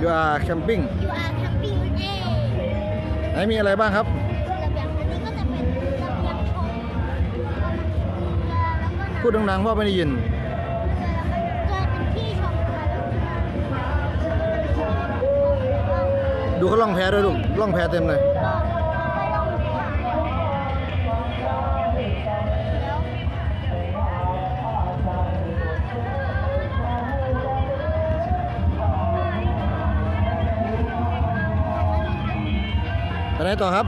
you are camping you are camping นั่นเองไหนมีอะไรบ้างครับระเบียงอันนี้ก็จะเป็นระเบียงชมแล้วก็พูดดังๆเพราะไม่ได้ยินจะเป็นที่ชมค่ะแล้วก็ดูเขาล่องแพด้วยลูกล่องแพเต็มเลย ไหนต่อครับ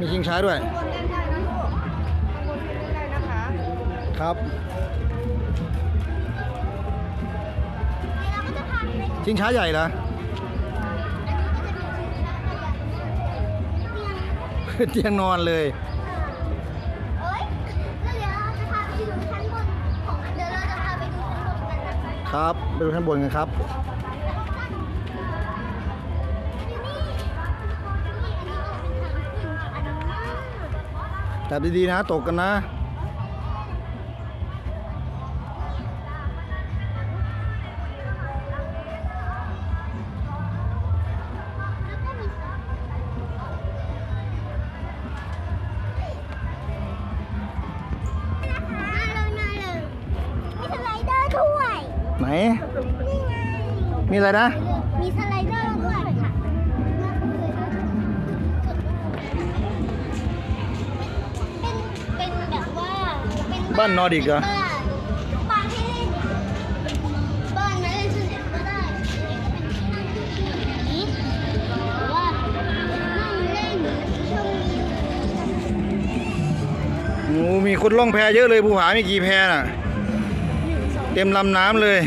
มีชิงช้าด้วยบนเล่นได้นะลูกข้างบนเล่นได้นะคะ ครับ เราก็จะพาไปชิงช้าใหญ่เหรอเตียงนอนเลย เอ้ยแล้วเดี๋ยวเราจะพาไปดูชั้นบนของเดี๋ยวเราจะพาไปดูชั้นบนกันนะคะ ครับ ไปดูข้างบนกันครับ จับดีๆนะ ตกกันนะมีสไลเดอร์ด้วยไหนนี่ไงมีอะไรนะ บ้านนอร์ดิกเหรอบ้านบ้านให้เล่นบ้านนั้นเล่นสนุกก็ได้นี่ก็เป็นที่นั่งแบบนี้หรือว่านั่งเล่นชมวิวโอ้มีคนล่องแพเยอะเลยภูผามีกี่แพน่ะ เต็มลำน้ำเลย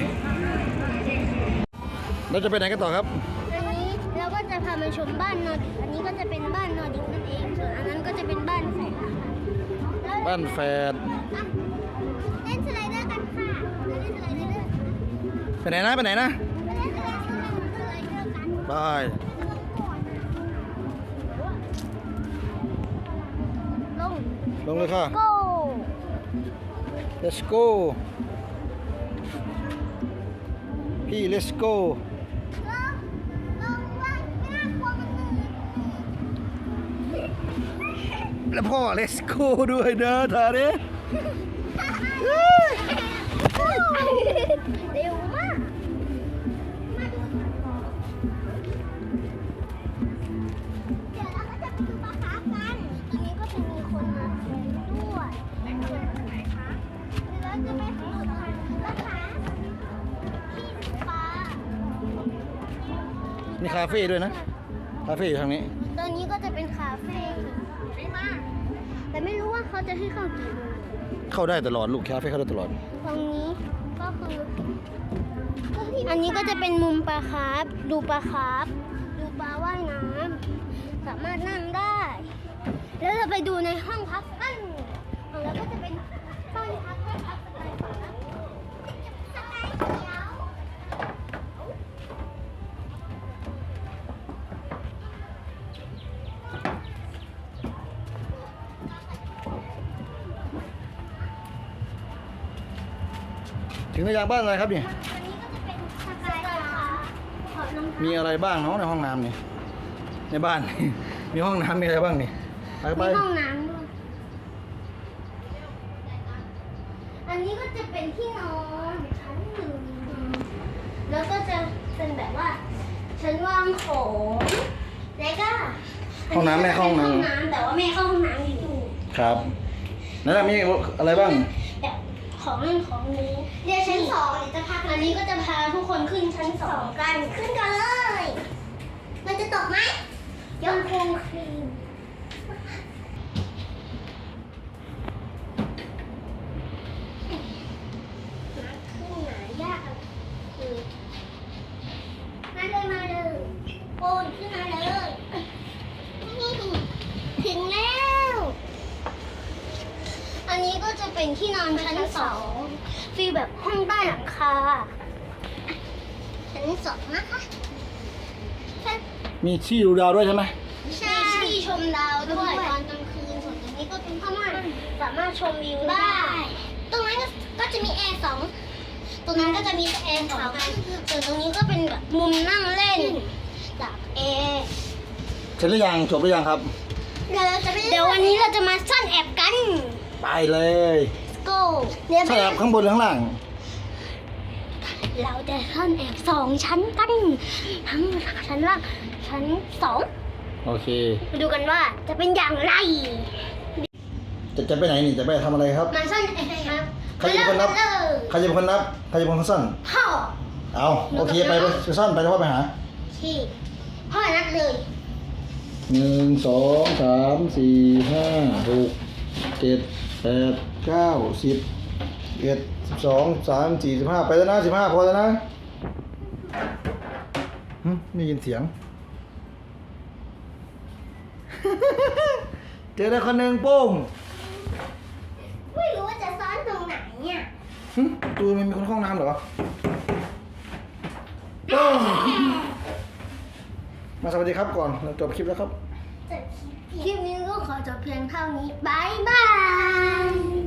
เราจะไปไหนกันต่อครับอันนี้เราก็จะพามาชมบ้านนอร์ดิกอันนี้ก็จะเป็นบ้านนอร์ดิกนั่นเองส่วนอันนั้นก็จะเป็นบ้านแฝด บ้านแฝดอะเล่นสไลเดอร์กันค่ะเล่นสไลเดอร์ไปไหนนะไปไหนนะเล่นสไลเดอร์สไลเดอร์กันไปลงลงเลยค่ะ go let's go พี่ let's go แล้วพ่อ let's go ด้วยนะทาเรเร็วมากมาดูเดี๋ยวเราก็จะไปดูปลาคาร์ฟกันตอนนี้ก็จะมีคนมาด้วยไปดูกันไหนคะเดี๋ยวเราจะไปหาปลาคาร์ฟที่ปลามีคาเฟ่ด้วยนะ คาเฟ่อยู่ทางนี้ ตอนนี้ก็จะเป็นคาเฟ่ ไม่มากแต่ไม่รู้ว่าเขาจะให้เข้ากี่โมงเข้าได้ตลอดลูกคาเฟ่เข้าได้ตลอด ตรงนี้ก็คืออันนี้ก็จะเป็นมุมปลาคาร์ฟดูปลาคาร์ฟดูปลาว่ายน้ำสามารถนั่งได้ แล้วเราไปดูในห้องพักกันของเราก็จะเป็นต้นพักต้นพักสไตล์ขอ ถึงในยางบ้านอะไรครับเนี่ยอันนี้ก็จะเป็นสไตล์ค่ะขอน้ำมีอะไรบ้างเนาะในห้องน้ำนี่ในบ้าน มีห้องน้ำมีอะไรบ้างนี่ไปไปมีห้องน้ำด้วยอันนี้ก็จะเป็นที่นอนชั้นหนึ่งแล้วก็จะเป็นแบบว่าชั้นวางของแล้วก็ห้องน้ำแม่เข้าห้องน้ห้องน้ำแต่ว่าแม่เข้าห้องน้ำอยู่ำครับนั่นนะมีอะไรบ้างแบบ ของนั่นของนี้เดี๋ยวชั้นสองเดี๋ยวจะพาอันนี้ก็จะพาทุกคนขึ้นชั้นสองกันขึ้นกันเลย มันจะตกไหมยกโครงครีม เป็นที่นอนชั้นสองฟีลแบบห้องใต้หลังคาชั้นสองนะคะชั้นมีที่ดูดาวด้วยใช่ไหมใช่ที่ชมดาวด้วยตอนกลางคืนส่วนตรงนี้ก็เป็นผ้าม่านสามารถชมวิวได้ ตรงนั้นก็ก็จะมีแอร์สองตรงนั้นก็จะมีแอร์สองอันส่วนตรงนี้ก็เป็นแบบมุมนั่งเล่นจากแอร์เสร็จหรือยังจบหรือยังครับเดี๋ยวเราจะเดี๋ยววันนี้เราจะมาซ่อนแอบกัน ไปเลย go เดี๋ยวใช่ครับข้างบนหรือข้างล่าง เราจะซ่อนแอบสองชั้นกัน ทั้งชั้นล่างชั้นสองโอเค มาดูกันว่าจะเป็นอย่างไร จะจะไปไหนนี่จะไปทำอะไรครับมาซ่อนแอบครับใครจะเป็นคนนับมาเริ่มใครจะเป็นคนนับใครจะเป็นคนซ่อนพ่อเอาโอเคไปไปไปซ่อนไปแล้วว่าไปหาที่พ่อนัดเลยหนึ่งสองสามสี่ห้าหก เจ็ดแปดเก้าสิบเอ็ดสิบสองสามสี่สิบห้าไปแล้วนะสิบห้าพอแล้วนะหึไม่ยินเสียง เจอแล้วคนหนึ่งโป้งไม่รู้ว่าจะซ่อนตรงไหนเนี่ยหึตูมันมีคนเข้าห้องน้ำเหรอโป้งมาสวัสดีครับก่อนเราจบคลิปแล้วครับคลิปนี้ก็ขอ จบเพียงเท่านี้บายบาย